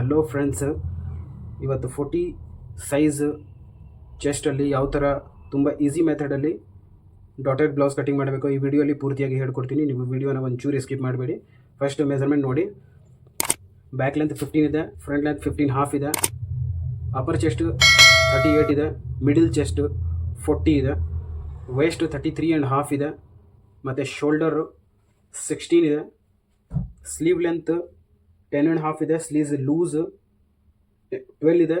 Hello friends ಇವತ್ತು forty size ಚೆಸ್ಟಲ್ಲಿ ಯಾವ ಥರ ತುಂಬ ಈಸಿ ಮೆಥಡಲ್ಲಿ ಡಾಟೆಡ್ ಬ್ಲೌಸ್ ಕಟಿಂಗ್ ಮಾಡಬೇಕು, ಈ ವಿಡಿಯೋಲಿ ಪೂರ್ತಿಯಾಗಿ ಹೇಳ್ಕೊಡ್ತೀನಿ. ನೀವು ವಿಡಿಯೋನ ಒಂಚೂರು ಸ್ಕಿಪ್ ಮಾಡಬೇಡಿ. ಫಸ್ಟ್ ಮೆಜರ್ಮೆಂಟ್ ನೋಡಿ. ಬ್ಯಾಕ್ ಲೆಂತ್ ಫಿಫ್ಟೀನ್ ಇದೆ ಫ್ರಂಟ್ ಲೆಂತ್ ಫಿಫ್ಟೀನ್ ಹಾಫ್ ಇದೆ. ಅಪ್ಪರ್ ಚೆಸ್ಟು ತರ್ಟಿ ಏಯ್ಟ್ ಇದೆ ಮಿಡಿಲ್ ಚೆಸ್ಟು ಫೋರ್ಟಿ ಇದೆ. Waist thirty three and half ಇದೆ. ಮತ್ತು ಶೋಲ್ಡರು ಸಿಕ್ಸ್ಟೀನ್ ಇದೆ. Sleeve length ten and half ಇದೆ ಸ್ಲೀವ್ಸ್ ಲೂಸ್ ಟ್ವೆಲ್ ಇದೆ,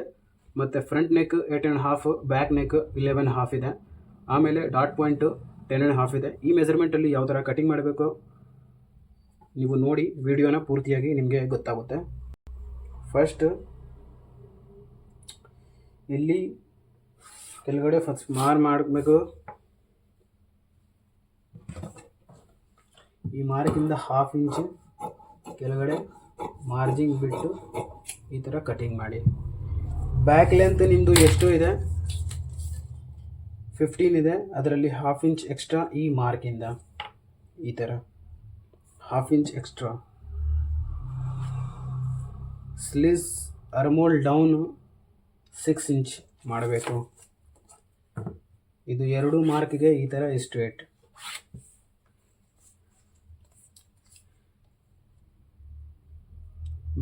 ಮತ್ತು front neck eight and half back neck eleven half ಇದೆ. ಆಮೇಲೆ dot point ten and half ಇದೆ. ಈ ಮೆಜರ್ಮೆಂಟಲ್ಲಿ ಯಾವ ಥರ ಕಟಿಂಗ್ ಮಾಡಬೇಕು ನೀವು ನೋಡಿ ವಿಡಿಯೋನ ಪೂರ್ತಿಯಾಗಿ ನಿಮಗೆ ಗೊತ್ತಾಗುತ್ತೆ. ಫಸ್ಟ್ ಇಲ್ಲಿ ಕೆಳಗಡೆ ಫಸ್ಟ್ ಮಾರ್ ಮಾಡಬೇಕು. ಈ ಮಾರ್ಕಿಂದ ಹಾಫ್ ಇಂಚು ಕೆಳಗಡೆ ಮಾರ್ಜಿಂಗ್ ಬಿಟ್ಟು ಈ ಥರ ಕಟಿಂಗ್ ಮಾಡಿ. ಬ್ಯಾಕ್ ಲೆಂತ್ ನಿಮ್ಮದು ಎಷ್ಟು ಇದೆ? ಫಿಫ್ಟೀನ್ ಇದೆ. ಅದರಲ್ಲಿ ಹಾಫ್ ಇಂಚ್ ಎಕ್ಸ್ಟ್ರಾ ಈ ಮಾರ್ಕಿಂದ ಈ ಥರ. Half inch extra sleeves armhole down six inch ಮಾಡಬೇಕು. ಇದು ಎರಡು ಮಾರ್ಕ್ಗೆ ಈ ಥರ straight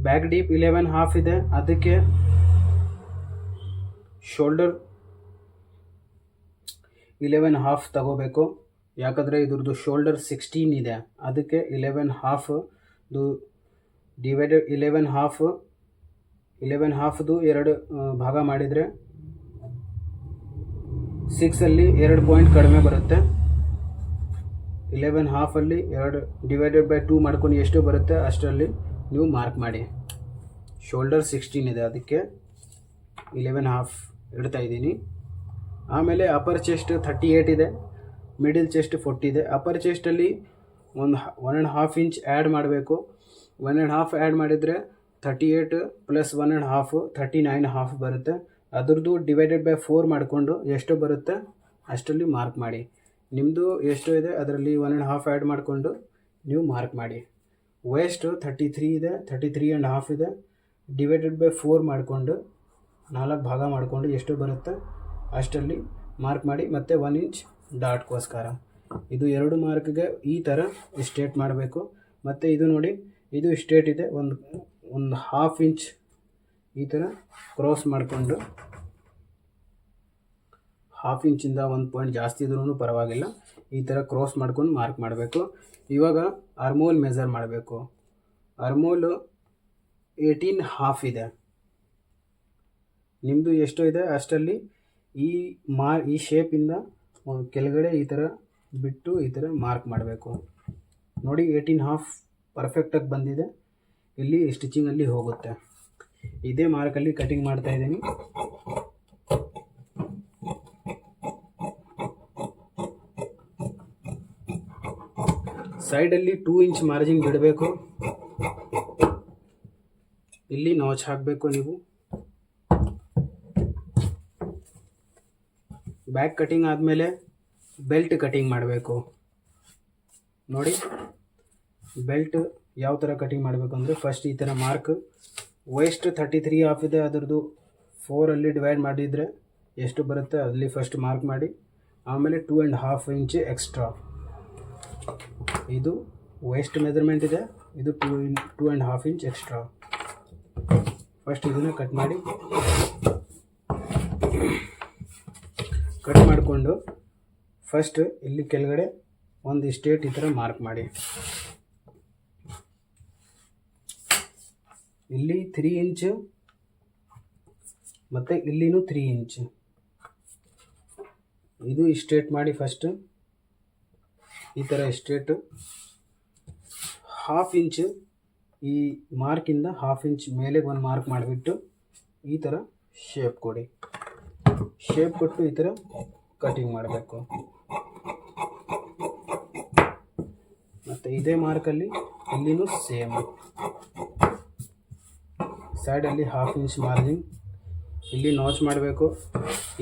back deep eleven half ಇದೆ. ಅದಕ್ಕೆ ಶೋಲ್ಡರ್ ಇಲೆವೆನ್ ಹಾಫ್ ತಗೋಬೇಕು. ಯಾಕಂದರೆ ಇದ್ರದ್ದು ಶೋಲ್ಡರ್ ಸಿಕ್ಸ್ಟೀನ್ ಇದೆ. ಅದಕ್ಕೆ ಇಲೆವೆನ್ ಹಾಫ್ ದು ಡಿವೈಡೆಡ್ ಇಲೆವೆನ್ ಹಾಫ್ ಇಲೆವೆನ್ ಹಾಫ್ದು ಎರಡು ಭಾಗ ಮಾಡಿದರೆ ಸಿಕ್ಸಲ್ಲಿ ಎರಡು ಪಾಯಿಂಟ್ ಕಡಿಮೆ ಬರುತ್ತೆ. ಇಲೆವೆನ್ ಹಾಫಲ್ಲಿ ಎರಡು ಡಿವೈಡೆಡ್ ಬೈ ಟೂ ಮಾಡ್ಕೊಂಡು ಎಷ್ಟು ಬರುತ್ತೆ ಅಷ್ಟರಲ್ಲಿ ನೀವು ಮಾರ್ಕ್ ಮಾಡಿ. ಶೋಲ್ಡರ್ ಸಿಕ್ಸ್ಟೀನ್ ಇದೆ, ಅದಕ್ಕೆ ಇಲೆವೆನ್ ಹಾಫ್ ಇಡ್ತಾ ಇದ್ದೀನಿ. ಆಮೇಲೆ ಅಪರ್ ಚೆಸ್ಟ್ ಥರ್ಟಿ ಏಯ್ಟ್ ಇದೆ ಮಿಡಿಲ್ ಚೆಸ್ಟ್ ಫೋರ್ಟಿ ಇದೆ. ಅಪರ್ ಚೆಸ್ಟಲ್ಲಿ ಒಂದು one and half inch add ಮಾಡಬೇಕು. ಒನ್ ಆ್ಯಂಡ್ ಹಾಫ್ ಆ್ಯಡ್ ಮಾಡಿದರೆ thirty eight plus one and half thirty nine half ಬರುತ್ತೆ. ಅದ್ರದ್ದು ಡಿವೈಡೆಡ್ ಬೈ ಫೋರ್ ಮಾಡಿಕೊಂಡು ಎಷ್ಟು ಬರುತ್ತೆ ಅಷ್ಟರಲ್ಲಿ ಮಾರ್ಕ್ ಮಾಡಿ. ನಿಮ್ಮದು ಎಷ್ಟು ಇದೆ, ಅದರಲ್ಲಿ ಒನ್ ಆ್ಯಂಡ್ ಹಾಫ್ ಆ್ಯಡ್ ಮಾಡಿಕೊಂಡು ನೀವು ಮಾರ್ಕ್ ಮಾಡಿ. ವೇಸ್ಟು ಥರ್ಟಿ ತ್ರೀ ಇದೆ ಥರ್ಟಿ ತ್ರೀ ಆ್ಯಂಡ್ ಹಾಫ್ ಇದೆ. ಡಿವೈಡೆಡ್ ಬೈ ಫೋರ್ ಮಾಡಿಕೊಂಡು, ನಾಲ್ಕು ಭಾಗ ಮಾಡಿಕೊಂಡು ಎಷ್ಟು ಬರುತ್ತೆ? ಅಷ್ಟರಲ್ಲಿ ಮಾರ್ಕ್ ಮಾಡಿ ಮತ್ತು ಒನ್ ಇಂಚ್ ಡಾಟ್ಗೋಸ್ಕರ ಇದು ಎರಡು ಮಾರ್ಕ್ಗೆ ಈ ಥರ ಸ್ಟೇಟ್ ಮಾಡಬೇಕು. ಮತ್ತು ಇದು ನೋಡಿ, ಇದು ಸ್ಟೇಟ್ ಇದೆ. ಒಂದು ಒಂದು ಹಾಫ್ ಇಂಚ್ ಈ ಥರ ಕ್ರಾಸ್ ಮಾಡಿಕೊಂಡು ಹಾಫ್ ಇಂಚಿಂದ ಒಂದು ಪಾಯಿಂಟ್ ಜಾಸ್ತಿ ಇದ್ರೂ ಪರವಾಗಿಲ್ಲ. ಈ ಥರ ಕ್ರಾಸ್ ಮಾಡ್ಕೊಂಡು ಮಾರ್ಕ್ ಮಾಡಬೇಕು. ಇವಾಗ ಅರ್ಮೋಲ್ ಮೆಜರ್ ಮಾಡಬೇಕು. ಅರ್ಮೋಲು ಏಯ್ಟೀನ್ ಹಾಫ್ ಇದೆ. ನಿಮ್ಮದು ಎಷ್ಟು ಇದೆ, ಅಷ್ಟರಲ್ಲಿ ಈ ಮಾ, ಈ ಶೇಪಿಂದ ಕೆಳಗಡೆ ಈ ಥರ ಬಿಟ್ಟು ಈ ಥರ ಮಾರ್ಕ್ ಮಾಡಬೇಕು. ನೋಡಿ ಏಯ್ಟೀನ್ ಹಾಫ್ ಪರ್ಫೆಕ್ಟಾಗಿ ಬಂದಿದೆ. ಇಲ್ಲಿ ಸ್ಟಿಚಿಂಗಲ್ಲಿ ಹೋಗುತ್ತೆ. ಇದೇ ಮಾರ್ಕಲ್ಲಿ ಕಟಿಂಗ್ ಮಾಡ್ತಾ ಇದ್ದೀನಿ. ಸೈಡಲ್ಲಿ ಟೂ ಇಂಚ್ ಮಾರ್ಜಿನ್ ಬಿಡಬೇಕು ಇಲ್ಲಿ ನಾಚ್ ಹಾಕಬೇಕು ನೀವು. ಬ್ಯಾಕ್ ಕಟಿಂಗ್ ಆದಮೇಲೆ ಬೆಲ್ಟ್ ಕಟಿಂಗ್ ಮಾಡಬೇಕು. ನೋಡಿ, ಬೆಲ್ಟ್ ಯಾವ ಥರ ಕಟಿಂಗ್ ಮಾಡಬೇಕು ಅಂದರೆ ಫಸ್ಟ್ ಈ ಥರ mark. Waist thirty three half ಇದೆ, ಅದರದ್ದು ಫೋರಲ್ಲಿ ಡಿವೈಡ್ ಮಾಡಿದರೆ ಎಷ್ಟು ಬರುತ್ತೆ, ಅಲ್ಲಿ ಫಸ್ಟ್ ಮಾರ್ಕ್ ಮಾಡಿ. ಆಮೇಲೆ two and half inch extra ಇದು ವೇಸ್ಟ್ ಮೆಜರ್ಮೆಂಟ್ ಇದೆ. ಇದು two in two and half inch extra first ಇದನ್ನು ಕಟ್ ಮಾಡಿ ಕಟ್ ಮಾಡಿಕೊಂಡು ಫಸ್ಟ್ ಇಲ್ಲಿ ಕೆಳಗಡೆ ಒಂದು ಸ್ಟೇಟ್ ಈ ಥರ ಮಾರ್ಕ್ ಮಾಡಿ. ಇಲ್ಲಿ ತ್ರೀ ಇಂಚು ಮತ್ತು ಇಲ್ಲಿನೂ ತ್ರೀ ಇಂಚ್ ಇದು ಸ್ಟೇಟ್ ಮಾಡಿ ಫಸ್ಟ್ ಈ ಥರ ಎಸ್ಟೇಟು ಹಾಫ್ ಇಂಚ್ ಈ ಮಾರ್ಕಿಂದ ಹಾಫ್ ಇಂಚ್ ಮೇಲೆ ಒಂದು ಮಾರ್ಕ್ ಮಾಡಿಬಿಟ್ಟು ಈ ಥರ ಶೇಪ್ ಕೊಡಿ. ಶೇಪ್ ಕೊಟ್ಟು ಈ ಥರ ಕಟಿಂಗ್ ಮಾಡಬೇಕು. ಮತ್ತು ಇದೇ ಮಾರ್ಕಲ್ಲಿ ಇಲ್ಲಿನೂ ಸೇಮ್ ಸೈಡಲ್ಲಿ ಹಾಫ್ ಇಂಚ್ ಮಾರ್ಜಿನ್ ಇಲ್ಲಿ ನಾಚ್ ಮಾಡಬೇಕು.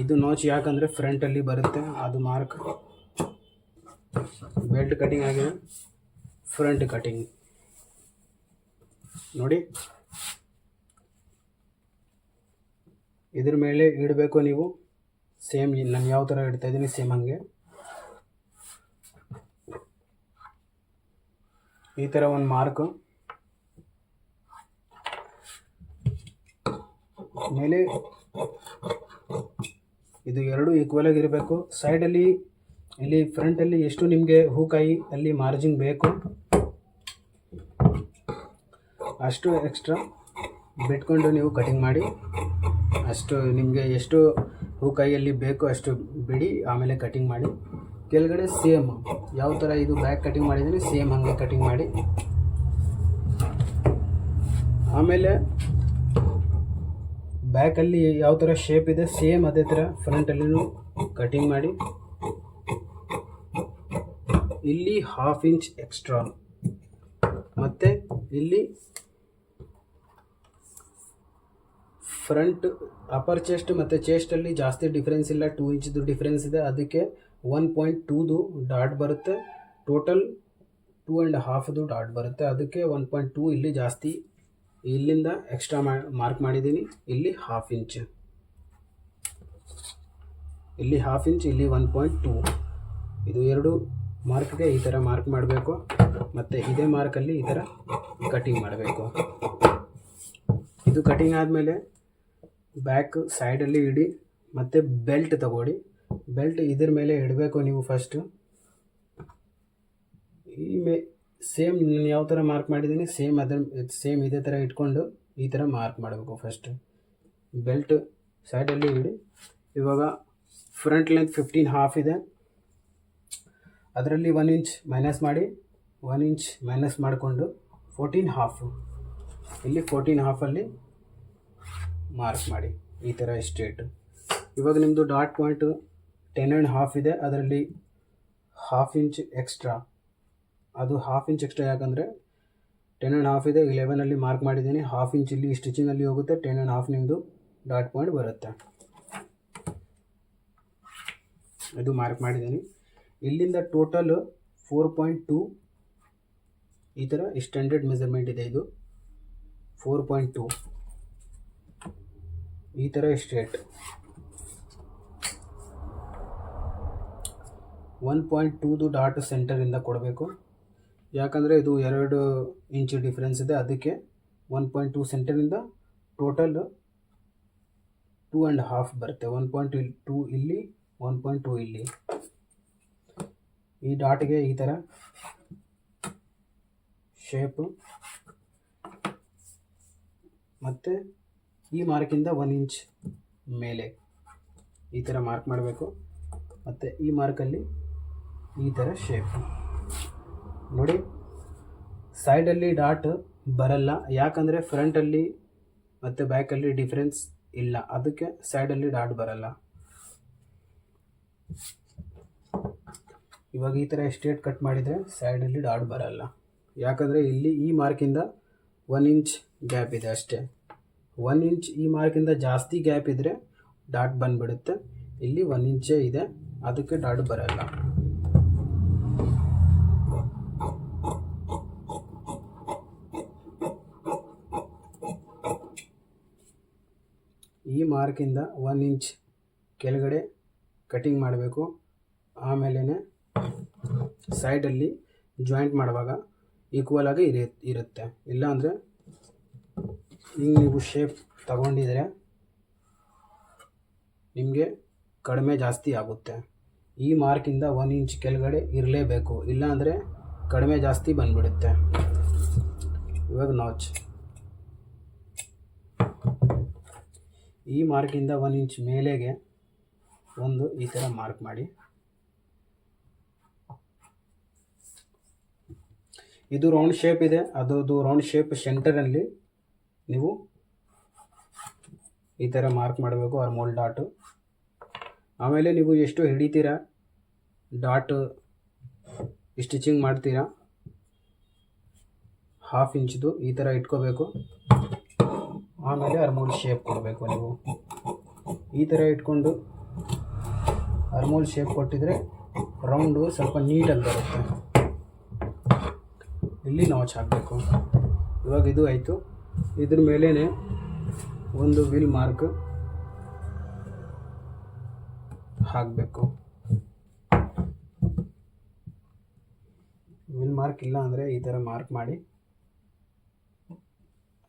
ಇದು ನಾಚ್ ಯಾಕಂದರೆ ಫ್ರಂಟಲ್ಲಿ ಬರುತ್ತೆ. ಅದು ಮಾರ್ಕ್ ಬೆಲ್ಟ್ ಕಟಿಂಗ್ ಆಗಿದೆ. Front cutting. ನೋಡಿ. ಇದ್ರ ಮೇಲೆ ಇಡಬೇಕು ನೀವು. ಸೇಮ್ ನಾನು ಯಾವ ಥರ ಇಡ್ತಾ ಇದ್ದೀನಿ ಸೇಮ್ ಹಾಗೆ. ಈ ಥರ ಒಂದು ಮಾರ್ಕು. ಮೇಲೆ ಇದು ಎರಡು ಈಕ್ವಲ್ ಆಗಿರಬೇಕು ಸೈಡಲ್ಲಿ ಇಲ್ಲಿ ಫ್ರಂಟಲ್ಲಿ ಎಷ್ಟು ನಿಮಗೆ ಹೂಕಾಯಿ ಅಲ್ಲಿ ಮಾರ್ಜಿನ್ ಬೇಕು? ಅಷ್ಟು ಎಕ್ಸ್ಟ್ರಾ ಬಿಟ್ಕೊಂಡು ನೀವು ಕಟಿಂಗ್ ಮಾಡಿ. ಅಷ್ಟು ನಿಮಗೆ ಎಷ್ಟು ಹೂಕಾಯಿಯಲ್ಲಿ ಬೇಕು ಅಷ್ಟು ಬಿಡಿ, ಆಮೇಲೆ ಕಟಿಂಗ್ ಮಾಡಿ. ಕೆಳಗಡೆ ಸೇಮ್ ಯಾವ ಥರ ಇದು ಬ್ಯಾಕ್ ಕಟಿಂಗ್ ಮಾಡಿದ್ದೀನಿ ಸೇಮ್ ಹಾಗೆ ಕಟಿಂಗ್ ಮಾಡಿ. ಆಮೇಲೆ ಬ್ಯಾಕಲ್ಲಿ ಯಾವ ಥರ ಶೇಪ್ ಇದೆ ಸೇಮ್ ಅದೇ ಥರ ಫ್ರಂಟಲ್ಲಿನೂ ಕಟಿಂಗ್ ಮಾಡಿ. ಇಲ್ಲಿ ಹಾಫ್ ಇಂಚ್ ಎಕ್ಸ್ಟ್ರಾ ಮತ್ತು ಇಲ್ಲಿ ಫ್ರಂಟ್ ಅಪರ್ ಚೆಸ್ಟ್ ಮತ್ತು ಚೆಸ್ಟಲ್ಲಿ ಜಾಸ್ತಿ ಡಿಫ್ರೆನ್ಸ್ ಇಲ್ಲ ಟೂ ಇಂಚ್ದು ಡಿಫ್ರೆನ್ಸ್ ಇದೆ. ಅದಕ್ಕೆ ಒನ್ ಪಾಯಿಂಟ್ ಟೂದು ಡಾಟ್ ಬರುತ್ತೆ. ಟೋಟಲ್ ಟೂ ಆ್ಯಂಡ್ ಹಾಫ್ದು ಡಾಟ್ ಬರುತ್ತೆ. ಅದಕ್ಕೆ ಒನ್ ಪಾಯಿಂಟ್ ಟೂ ಇಲ್ಲಿ ಜಾಸ್ತಿ ಇಲ್ಲಿಂದ ಎಕ್ಸ್ಟ್ರಾ ಮಾರ್ಕ್ ಮಾಡಿದ್ದೀನಿ. ಇಲ್ಲಿ ಹಾಫ್ ಇಂಚ್ ಇಲ್ಲಿ ಹಾಫ್ ಇಂಚ್ ಇಲ್ಲಿ ಒನ್ ಪಾಯಿಂಟ್ ಟೂ ಇದು ಎರಡು ಮಾರ್ಕ್ಗೆ ಈ ಥರ ಮಾರ್ಕ್ ಮಾಡಬೇಕು. ಮತ್ತು ಇದೇ ಮಾರ್ಕಲ್ಲಿ ಈ ಥರ ಕಟಿಂಗ್ ಮಾಡಬೇಕು. ಇದು ಕಟಿಂಗ್ ಆದಮೇಲೆ ಬ್ಯಾಕ್ ಸೈಡಲ್ಲಿ ಇಡಿ, ಮತ್ತು ಬೆಲ್ಟ್ ತಗೊಳ್ಳಿ. ಬೆಲ್ಟ್ ಇದ್ರ ಮೇಲೆ ಇಡಬೇಕು ನೀವು ಫಸ್ಟು ಈ ಮೇ, ಸೇಮ್ ನಾನು ಯಾವ ಥರ ಮಾರ್ಕ್ ಮಾಡಿದ್ದೀನಿ ಸೇಮ್ ಅದರ, ಸೇಮ್ ಇದೇ ಥರ ಇಟ್ಕೊಂಡು ಈ ಥರ ಮಾರ್ಕ್ ಮಾಡಬೇಕು ಫಸ್ಟ್ ಬೆಲ್ಟ್ ಸೈಡಲ್ಲಿ ಇಡಿ. ಇವಾಗ ಫ್ರಂಟ್ ಲೆಂತ್ ಫಿಫ್ಟೀನ್ ಹಾಫ್ ಇದೆ. ಅದರಲ್ಲಿ ಒನ್ ಇಂಚ್ ಮೈನಸ್ ಮಾಡಿ ಒನ್ ಇಂಚ್ ಮೈನಸ್ ಮಾಡಿಕೊಂಡು ಫೋರ್ಟೀನ್ ಹಾಫು ಇಲ್ಲಿ ಫೋರ್ಟೀನ್ ಹಾಫಲ್ಲಿ ಮಾರ್ಕ್ ಮಾಡಿ. ಈ ಥರ ಸ್ಟ್ರೇಟ್ ಇವಾಗ ನಿಮ್ಮದು dot point ten and half ಇದೆ. ಅದರಲ್ಲಿ ಹಾಫ್ ಇಂಚ್ ಎಕ್ಸ್ಟ್ರಾ ಅದು ಹಾಫ್ ಇಂಚ್ ಎಕ್ಸ್ಟ್ರಾ ಯಾಕಂದರೆ ಟೆನ್ ಆ್ಯಂಡ್ ಹಾಫ್ ಇದೆ. ಇಲೆವೆನಲ್ಲಿ ಮಾರ್ಕ್ ಮಾಡಿದ್ದೀನಿ. ಹಾಫ್ ಇಂಚ್ ಇಲ್ಲಿ ಸ್ಟಿಚಿಂಗಲ್ಲಿ ಹೋಗುತ್ತೆ. ಟೆನ್ ಆ್ಯಂಡ್ ಹಾಫ್ ನಿಮ್ಮದು ಡಾಟ್ ಪಾಯಿಂಟ್ ಬರುತ್ತೆ. ಇದು ಮಾರ್ಕ್ ಮಾಡಿದ್ದೀನಿ. ಇಲ್ಲಿಂದ ಟೋಟಲ್ ಫೋರ್ ಪಾಯಿಂಟ್ ಟೂ ಈ ಥರ ಸ್ಟ್ಯಾಂಡರ್ಡ್ ಮೆಸರ್ಮೆಂಟ್ ಇದೆ ಇದು. ಫೋರ್ ಪಾಯಿಂಟ್ ಟೂ ಈ ಥರ ಸ್ಟ್ರೇಟ್ ಒನ್ ಪಾಯಿಂಟ್ ಟೂದು ಡಾಟ್ ಸೆಂಟರಿಂದ ಕೊಡಬೇಕು. ಯಾಕಂದರೆ ಇದು ಎರಡು ಇಂಚ್ ಡಿಫ್ರೆನ್ಸ್ ಇದೆ, ಅದಕ್ಕೆ ಒನ್ ಪಾಯಿಂಟ್ ಟೂ ಸೆಂಟರಿಂದ ಟೋಟಲ್ ಟೂ ಆ್ಯಂಡ್ ಹಾಫ್ ಬರುತ್ತೆ. ಒನ್ ಪಾಯಿಂಟ್ ಟೂ ಇಲ್ಲಿ ಒನ್ ಪಾಯಿಂಟ್ ಟೂ ಇಲ್ಲಿ. ಈ ಡಾಟ್ಗೆ ಈ ಥರ ಶೇಪು ಮತ್ತು ಈ ಮಾರ್ಕಿಂದ ಒನ್ ಇಂಚ್ ಮೇಲೆ ಈ ಥರ ಮಾರ್ಕ್ ಮಾಡಬೇಕು. ಮತ್ತು ಈ ಮಾರ್ಕಲ್ಲಿ ಈ ಥರ ಶೇಪ್ ನೋಡಿ ಸೈಡಲ್ಲಿ ಡಾಟ್ ಬರಲ್ಲ. ಯಾಕಂದರೆ ಫ್ರಂಟಲ್ಲಿ ಮತ್ತು ಬ್ಯಾಕಲ್ಲಿ ಡಿಫ್ರೆನ್ಸ್ ಇಲ್ಲ. ಅದಕ್ಕೆ ಸೈಡಲ್ಲಿ ಡಾಟ್ ಬರಲ್ಲ. ಇವಾಗ ಈ ಥರ ಸ್ಟ್ರೇಟ್ ಕಟ್ ಮಾಡಿದರೆ ಸೈಡಲ್ಲಿ ಡಾಟ್ ಬರಲ್ಲ. ಯಾಕಂದರೆ ಇಲ್ಲಿ ಈ ಮಾರ್ಕಿಂದ ಒನ್ ಇಂಚ್ ಗ್ಯಾಪ್ ಇದೆ ಅಷ್ಟೇ. ಒನ್ ಇಂಚ್ ಈ ಮಾರ್ಕಿಂದ ಜಾಸ್ತಿ ಗ್ಯಾಪ್ ಇದ್ದರೆ ಡಾಟ್ ಬಂದುಬಿಡುತ್ತೆ. ಇಲ್ಲಿ ಒನ್ ಇಂಚೇ ಇದೆ. ಅದಕ್ಕೆ ಡಾಟ್ ಬರಲ್ಲ. ಈ ಮಾರ್ಕಿಂದ ಒನ್ ಇಂಚ್ ಕೆಳಗಡೆ ಕಟಿಂಗ್ ಮಾಡಬೇಕು. ಆಮೇಲೆ ಸೈಡಲ್ಲಿ ಜಾಯಿಂಟ್ ಮಾಡುವಾಗ ಈಕ್ವಲ್ ಆಗಿ ಇರಿ ಇರುತ್ತೆ. ಇಲ್ಲಾಂದರೆ ಹಿಂಗೆ ನೀವು ಶೇಪ್ ತಗೊಂಡಿದ್ರೆ ನಿಮಗೆ ಕಡಿಮೆ ಜಾಸ್ತಿ ಆಗುತ್ತೆ. ಈ ಮಾರ್ಕಿಂದ ಒನ್ ಇಂಚ್ ಕೆಳಗಡೆ ಇರಲೇಬೇಕು. ಇಲ್ಲಾಂದರೆ ಕಡಿಮೆ ಜಾಸ್ತಿ ಬಂದ್ಬಿಡುತ್ತೆ. ಇವಾಗ ನಾಚ್ ಈ ಮಾರ್ಕಿಂದ ಒನ್ ಇಂಚ್ ಮೇಲೆಗೆ ಒಂದು ಈ ಥರ ಮಾರ್ಕ್ ಮಾಡಿ. ಇದು ರೌಂಡ್ ಶೇಪ್ ಇದೆ. ಅದರದ್ದು ರೌಂಡ್ ಶೇಪ್ ಸೆಂಟರಲ್ಲಿ ನೀವು ಈ ಥರ ಮಾರ್ಕ್ ಮಾಡಬೇಕು ಆರ್ಮೋಲ್ ಡಾಟು ಆಮೇಲೆ ನೀವು ಎಷ್ಟು ಹಿಡಿತೀರಾ ಡಾಟ್ ಸ್ಟಿಚಿಂಗ್ ಮಾಡ್ತೀರಾ ಹಾಫ್ ಇಂಚ್ದು ಈ ಥರ ಇಟ್ಕೋಬೇಕು. ಆಮೇಲೆ ಅರ್ಮೋಲ್ ಶೇಪ್ ಕೊಡಬೇಕು ನೀವು. ಈ ಥರ ಇಟ್ಕೊಂಡು ಅರ್ಮೋಲ್ ಶೇಪ್ ಕೊಟ್ಟಿದ್ರೆ ರೌಂಡು ಸ್ವಲ್ಪ ನೀಟಾಗಿ ಬರುತ್ತೆ. ಇಲ್ಲಿ ನಾಚ್ ಹಾಕಬೇಕು. ಇವಾಗ ಇದು ಆಯಿತು. ಇದ್ರ ಮೇಲೇ ಒಂದು ವಿಲ್ ಮಾರ್ಕ್ ಹಾಕಬೇಕು. ವಿಲ್ ಮಾರ್ಕ್ ಇಲ್ಲ ಅಂದರೆ ಈ ಥರ ಮಾರ್ಕ್ ಮಾಡಿ.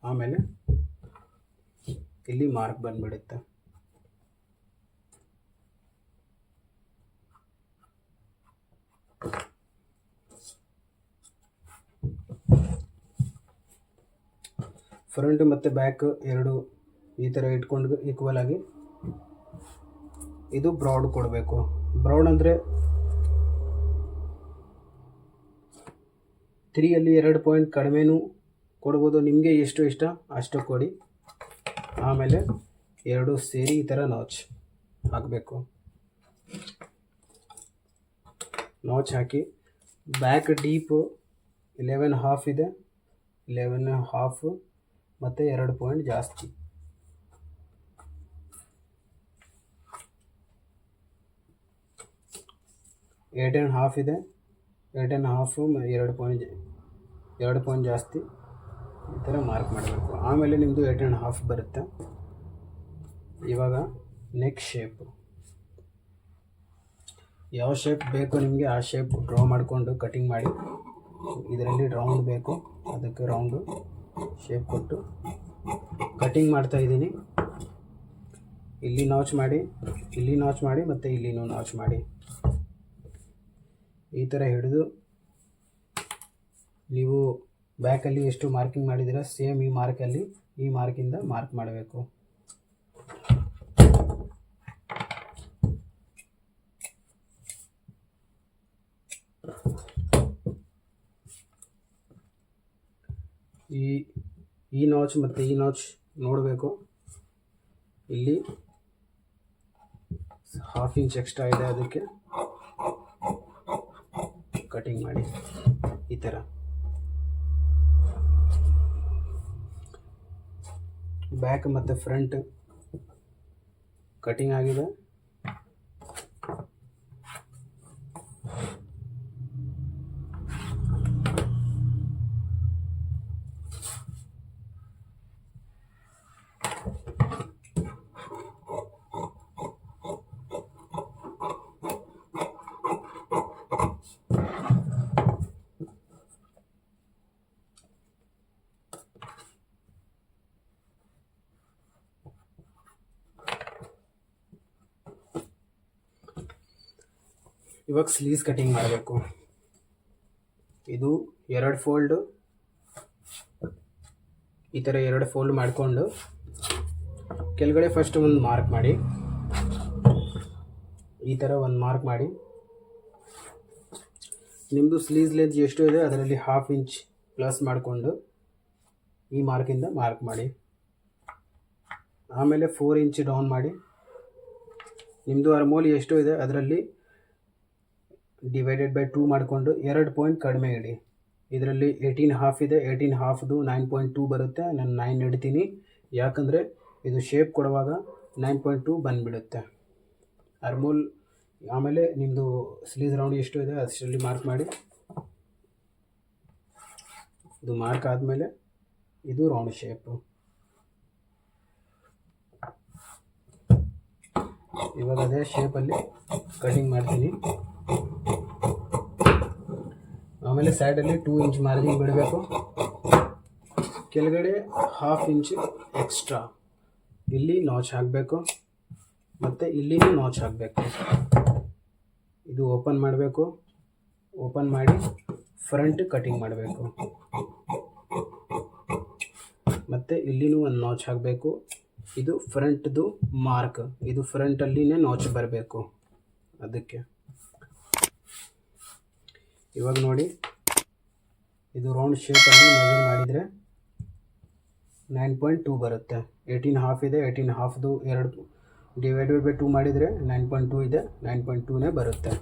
ಆಮೇಲೆ ಇಲ್ಲಿ ಮಾರ್ಕ್ ಬಂದುಬಿಡುತ್ತೆ. ಫ್ರಂಟ್ ಮತ್ತು ಬ್ಯಾಕ್ ಎರಡು ಈ ಥರ ಇಟ್ಕೊಂಡು ಈಕ್ವಲ್ ಆಗಿ ಇದು ಬ್ರಾಡ್ ಕೊಡಬೇಕು. ಬ್ರೌಡ್ ಅಂದರೆ ತ್ರೀಯಲ್ಲಿ ಎರಡು ಪಾಯಿಂಟ್ ಕಡಿಮೆನೂ ಕೊಡ್ಬೋದು. ನಿಮಗೆ ಎಷ್ಟು ಇಷ್ಟ ಅಷ್ಟು ಕೊಡಿ. ಆಮೇಲೆ ಎರಡು ಸೇರಿ ಈ ಥರ ನಾಚ್ ಹಾಕಬೇಕು. ನಾಚ್ ಹಾಕಿ ಬ್ಯಾಕ್ ಡೀಪು ಇಲೆವೆನ್ ಹಾಫ್ ಇದೆ. ಇಲೆವೆನ್ ಹಾಫ್ ಮತ್ತು ಎರಡು ಪಾಯಿಂಟ್ ಜಾಸ್ತಿ. ಏಟ್ ಆ್ಯಂಡ್ ಹಾಫ್ ಇದೆ. ಏಟ್ ಆ್ಯಂಡ್ ಹಾಫು ಎರಡು ಪಾಯಿಂಟ್ ಎರಡು ಪಾಯಿಂಟ್ ಜಾಸ್ತಿ. ಈ ಥರ ಮಾರ್ಕ್ ಮಾಡಬೇಕು. ಆಮೇಲೆ ನಿಮ್ಮದು ಏಟ್ ಆ್ಯಂಡ್ ಹಾಫ್ ಬರುತ್ತೆ. ಇವಾಗ ನೆಕ್ ಶೇಪು ಯಾವ ಶೇಪ್ ಬೇಕು ನಿಮಗೆ, ಆ ಶೇಪ್ ಡ್ರಾ ಮಾಡಿಕೊಂಡು ಕಟಿಂಗ್ ಮಾಡಿ. ಇದರಲ್ಲಿ ರೌಂಡ್ ಬೇಕು. ಅದಕ್ಕೆ ರೌಂಡು ಶೇಪ್ ಕೊಟ್ಟು ಕಟಿಂಗ್ ಮಾಡ್ತಾ ಇದ್ದೀನಿ. ಇಲ್ಲಿ ನಾಚ್ ಮಾಡಿ, ಇಲ್ಲಿ ನಾಚ್ ಮಾಡಿ ಮತ್ತು ಇಲ್ಲಿನೂ ನಾಚ್ ಮಾಡಿ. ಈ ಥರ ಹಿಡಿದು ನೀವು ಬ್ಯಾಕಲ್ಲಿ ಎಷ್ಟು ಮಾರ್ಕಿಂಗ್ ಮಾಡಿದ್ದೀರಾ ಸೇಮ್ ಈ ಮಾರ್ಕಲ್ಲಿ ಈ ಮಾರ್ಕಿಂದ ಮಾರ್ಕ್ ಮಾಡಬೇಕು. ಈ ಈ ನಾಚ್ ಮತ್ತು ಈ ನಾಚ್ ನೋಡಬೇಕು. ಇಲ್ಲಿ ಹಾಫ್ ಇಂಚ್ ಎಕ್ಸ್ಟ್ರಾ ಇದೆ ಅದಕ್ಕೆ. ಕಟಿಂಗ್ ಮಾಡಿ. ಈ ಥರ ಬ್ಯಾಕ್ ಮತ್ತು ಫ್ರಂಟ್ ಕಟಿಂಗ್ ಆಗಿದೆ. ಇವಾಗ ಸ್ಲೀವ್ಸ್ ಕಟಿಂಗ್ ಮಾಡಬೇಕು. ಇದು ಎರಡು ಫೋಲ್ಡು ಈ ಥರ ಎರಡು ಫೋಲ್ಡ್ ಮಾಡಿಕೊಂಡು ಕೆಳಗಡೆ ಫಸ್ಟ್ ಒಂದು ಮಾರ್ಕ್ ಮಾಡಿ. ಈ ಥರ ಒಂದು ಮಾರ್ಕ್ ಮಾಡಿ. ನಿಮ್ಮದು ಸ್ಲೀವ್ಸ್ ಲೆಂತ್ ಎಷ್ಟು ಇದೆ ಅದರಲ್ಲಿ ಹಾಫ್ ಇಂಚ್ ಪ್ಲಸ್ ಮಾಡಿಕೊಂಡು ಈ ಮಾರ್ಕಿಂದ ಮಾರ್ಕ್ ಮಾಡಿ. ಆಮೇಲೆ ಫೋರ್ ಇಂಚ್ ಡೌನ್ ಮಾಡಿ. ನಿಮ್ಮದು ಅರ್ಮೋಲಿ ಎಷ್ಟು ಇದೆ ಅದರಲ್ಲಿ ಡಿವೈಡೆಡ್ ಬೈ ಟೂ ಮಾಡಿಕೊಂಡು ಎರಡು ಪಾಯಿಂಟ್ ಕಡಿಮೆ ಇಡಿ. ಇದರಲ್ಲಿ ಏಯ್ಟೀನ್ ಹಾಫ್ ಇದೆ ಏಯ್ಟೀನ್ ಹಾಫ್ದು ನೈನ್ ಪಾಯಿಂಟ್ ಟೂ ಬರುತ್ತೆ, ನಾನು ನೈನ್ ಇಡ್ತೀನಿ. ಯಾಕಂದರೆ ಇದು ಶೇಪ್ ಕೊಡುವಾಗ ನೈನ್ ಪಾಯಿಂಟ್ ಟೂ ಬಂದುಬಿಡುತ್ತೆ. ಅರ್ಮೋಲ್, ಆಮೇಲೆ ನಿಮ್ಮದು ಸ್ಲೀಸ್ ರೌಂಡ್ ಎಷ್ಟು ಇದೆ ಅಷ್ಟರಲ್ಲಿ ಮಾರ್ಕ್ ಮಾಡಿ. ಇದು ಮಾರ್ಕ್ ಆದಮೇಲೆ ಇದು ರೌಂಡ್ ಶೇಪು ಇವಾಗ ಅದೇ ಶೇಪಲ್ಲಿ ಕಟಿಂಗ್ ಮಾಡ್ತೀನಿ. ಆಮೇಲೆ ಸೈಡಲ್ಲಿ ಟೂ ಇಂಚ್ ಮಾರ್ಜಿನ್ ಬಿಡಬೇಕು. ಕೆಳಗಡೆ ಹಾಫ್ ಇಂಚ್ ಎಕ್ಸ್ಟ್ರಾ ಇಲ್ಲಿ ನಾಚ್ ಹಾಕಬೇಕು. ಮತ್ತು ಇಲ್ಲಿನೂ ನಾಚ್ ಹಾಕಬೇಕು. ಇದು ಓಪನ್ ಮಾಡಬೇಕು. ಓಪನ್ ಮಾಡಿ ಫ್ರಂಟ್ ಕಟಿಂಗ್ ಮಾಡಬೇಕು. ಮತ್ತು ಇಲ್ಲಿನೂ ಒಂದು ನಾಚ್ ಹಾಕಬೇಕು. ಇದು ಫ್ರಂಟ್ದು ಮಾರ್ಕ್ ಇದು ಫ್ರಂಟಲ್ಲಿನೇ ನಾಚ್ ಬರಬೇಕು. ಅದಕ್ಕೆ. ಇವಾಗ ನೋಡಿ. ಇದು ರೌಂಡ್ ಶೇಪಲ್ಲಿ ಮೆಜರ್ ಮಾಡಿದರೆ ನೈನ್ ಪಾಯಿಂಟ್ ಟೂ ಬರುತ್ತೆ. ಏಯ್ಟೀನ್ ಹಾಫ್ ಇದೆ ಏಯ್ಟೀನ್ ಹಾಫ್ದು ಎರಡು ಡಿವೈಡೆಡ್ ಬೈ ಟೂ ಮಾಡಿದರೆ ನೈನ್ ಪಾಯಿಂಟ್ ಟೂ ಇದೆ ನೈನ್ ಪಾಯಿಂಟ್ ಟೂನೇ ಬರುತ್ತೆ.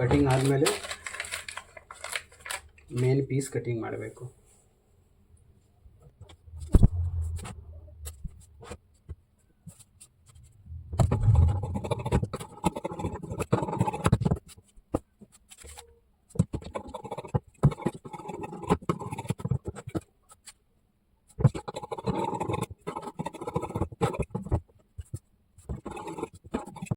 ಕಟಿಂಗ್ ಆದಮೇಲೆ ಮೇನ್ ಪೀಸ್ ಕಟಿಂಗ್ ಮಾಡಬೇಕು.